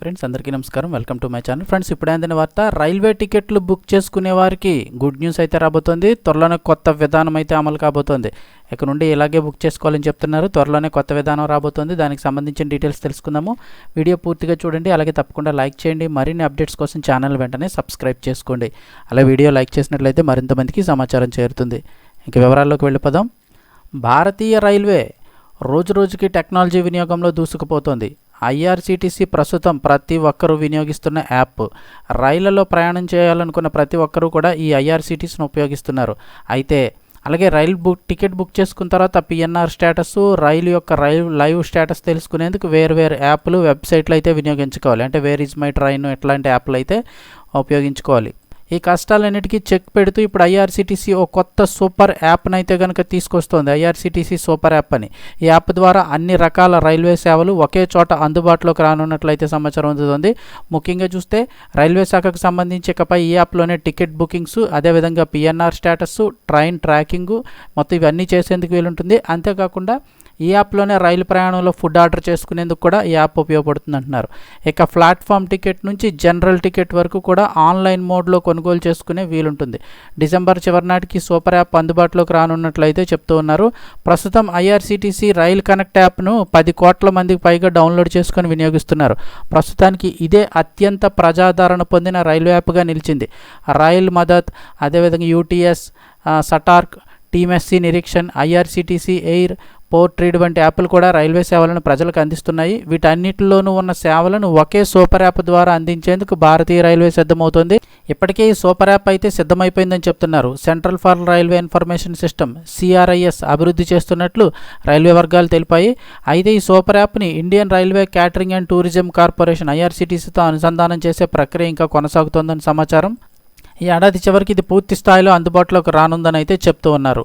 Friends అందరికీ నమస్కారం. Welcome to my channel friends ఇప్పుడే అందిన వార్త రైల్వే టికెట్లు బుక్ చేసుకునే వారికి గుడ్ న్యూస్ అయితే రాబోతోంది. త్వరలోనే కొత్త విధానం అయితే అమలు కాబోతోంది. ఇక్కడ నుండి ఇలాగే బుక్ చేసుకోవాలని చెప్తున్నారు. త్వరలోనే కొత్త విధానం రాబోతోంది. దానికి సంబంధించిన డీటెయిల్స్ తెలుసుకుందాము. వీడియో పూర్తిగా చూడండి. అలాగే తప్పకుండా లైక్ చేయండి. మరిన్ని అప్డేట్స్ కోసం ఛానల్ వెంటనే సబ్స్క్రైబ్ చేసుకోండి. అలా వీడియో లైక్ చేసినట్లయితే మరింత మందికి సమాచారం చేరుతుంది. ఇంక వివరాల్లోకి వెళ్ళిపోదాం. భారతీయ రైల్వే రోజు రోజుకి టెక్నాలజీ వినియోగంలో దూసుకుపోతోంది. ఐఆర్సీటీసీ ప్రస్తుతం ప్రతి ఒక్కరూ వినియోగిస్తున్న యాప్. రైళ్ళలో ప్రయాణం చేయాలనుకున్న ప్రతి ఒక్కరూ కూడా ఈ ఐఆర్సీటీసీని ఉపయోగిస్తున్నారు. అయితే అలాగే రైలు బుక్ టికెట్ బుక్ చేసుకున్న తర్వాత పిఎన్ఆర్ స్టేటస్ రైలు యొక్క రైలు లైవ్ స్టేటస్ తెలుసుకునేందుకు వేరు వేరు యాప్లు వెబ్సైట్లు అయితే వినియోగించుకోవాలి. అంటే వేర్ ఇజ్ మై ట్రైన్ ఇట్లాంటి యాప్లు అయితే ఉపయోగించుకోవాలి. ఈ కష్టాలన్నిటికీ చెక్ పెడుతూ ఇప్పుడు ఐఆర్సీటీసీ ఓ కొత్త సూపర్ యాప్ను అయితే కనుక తీసుకొస్తోంది. ఐఆర్సీటీసీ సూపర్ యాప్ అని. ఈ యాప్ ద్వారా అన్ని రకాల రైల్వే సేవలు ఒకే చోట అందుబాటులోకి రానున్నట్లయితే సమాచారం అందుతుంది. ముఖ్యంగా చూస్తే రైల్వే శాఖకు సంబంధించి ఇకపై ఈ యాప్లోనే టికెట్ బుకింగ్స్ అదేవిధంగా పిఎన్ఆర్ స్టేటస్ ట్రైన్ ట్రాకింగ్ మొత్తం ఇవన్నీ చేసేందుకు వీలుంటుంది. అంతేకాకుండా ఈ యాప్లోనే రైలు ప్రయాణంలో ఫుడ్ ఆర్డర్ చేసుకునేందుకు కూడా ఈ యాప్ ఉపయోగపడుతుంది అంటున్నారు ఇక ప్లాట్ఫామ్ టికెట్ నుంచి జనరల్ టికెట్ వరకు కూడా ఆన్లైన్ మోడ్లో కొనుగోలు చేసుకునే వీలుంటుంది. డిసెంబర్ చివరి నాటికి సూపర్ యాప్ అందుబాటులోకి రానున్నట్లయితే చెప్తూ ఉన్నారు. ప్రస్తుతం ఐఆర్సీటీసీ రైల్ కనెక్ట్ యాప్ను పది కోట్ల మందికి పైగా డౌన్లోడ్ చేసుకొని వినియోగిస్తున్నారు. ప్రస్తుతానికి ఇదే అత్యంత ప్రజాదరణ పొందిన రైల్వే యాప్గా నిలిచింది. రైల్ మదత్ అదేవిధంగా యూటీఎస్ సటార్క్ టీఎంఎస్సీ నిరీక్షన్ ఐఆర్సీటీసీ ఎయిర్ పోర్ట్రీడ్ వంటి యాప్లు కూడా రైల్వే సేవలను ప్రజలకు అందిస్తున్నాయి. వీటన్నిటిలోనూ ఉన్న సేవలను ఒకే సూపర్ యాప్ ద్వారా అందించేందుకు భారతీయ రైల్వే సిద్ధమవుతోంది. ఇప్పటికే ఈ సూపర్ యాప్ అయితే సిద్ధమైపోయిందని చెప్తున్నారు. Central for railway information system CRIS అభివృద్ధి చేస్తున్నట్లు రైల్వే వర్గాలు తెలిపాయి. అయితే ఈ సూపర్ యాప్ని Indian railway catering and tourism corporation ఐఆర్సిటీసీతో అనుసంధానం చేసే ప్రక్రియ ఇంకా కొనసాగుతోందని సమాచారం. ఈ ఏడాది చివరికి ఇది పూర్తి స్థాయిలో అందుబాటులోకి రానుందని అయితే చెప్తూ ఉన్నారు.